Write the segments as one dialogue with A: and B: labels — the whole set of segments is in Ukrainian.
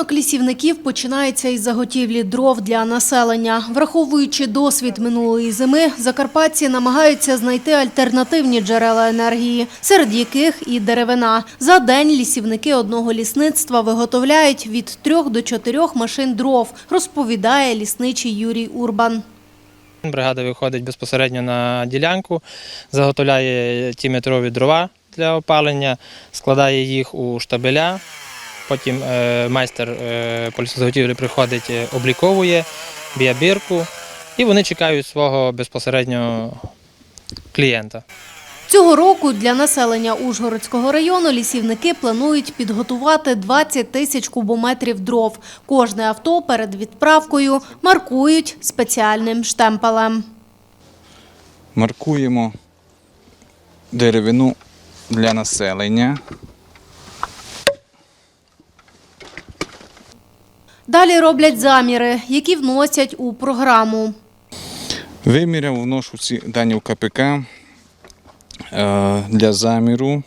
A: Ранок лісівників починається із заготівлі дров для населення. Враховуючи досвід минулої зими, закарпатці намагаються знайти альтернативні джерела енергії, серед яких і деревина. За день лісівники одного лісництва виготовляють від трьох до чотирьох машин дров, розповідає лісничий Юрій Урбан.
B: Бригада виходить безпосередньо на ділянку, заготовляє ті метрові дрова для опалення, складає їх у штабеля. Потім е, майстер е, по приходить, е, обліковує, б'є бірку, і вони чекають свого безпосередньо клієнта.
A: Цього року для населення Ужгородського району лісівники планують підготувати 20 тисяч кубометрів дров. Кожне авто перед відправкою маркують спеціальним штемпелем.
C: маркуємо деревину для населення.
A: Далі роблять заміри, які вносять у програму.
C: Виміряв, вношу ці дані в КПК е, для заміру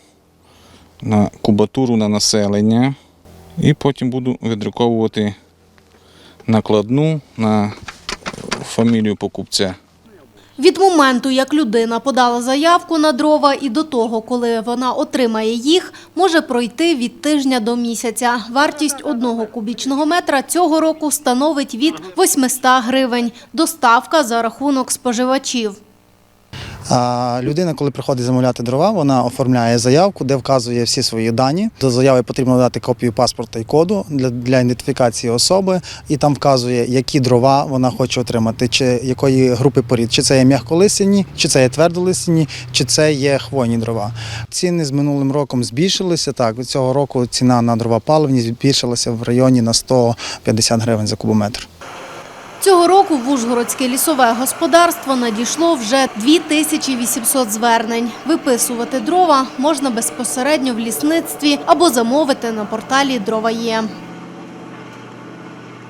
C: на кубатуру на населення. І потім буду видруковувати накладну на фамілію покупця.
A: Від моменту, як людина подала заявку на дрова, і до того, коли вона отримає їх, може пройти від тижня до місяця. Вартість одного кубічного метра цього року становить від 800 гривень. Доставка за рахунок споживачів.
D: Людина, коли приходить замовляти дрова, вона оформляє заявку, де вказує всі свої дані. До заяви потрібно дати копію паспорта і коду для, для ідентифікації особи, і там вказує, які дрова вона хоче отримати, чи якої групи порід, чи це є м'яколисяні, чи це є твердолисяні, чи це є хвойні дрова. Ціни з минулим роком збільшилися. Так, цього року ціна на дрова паливні збільшилася в районі на 150 гривень за кубометр.
A: Цього року в Ужгородське лісове господарство надійшло вже 2800 звернень. Виписувати дрова можна безпосередньо в лісництві або замовити на порталі «Дрова є».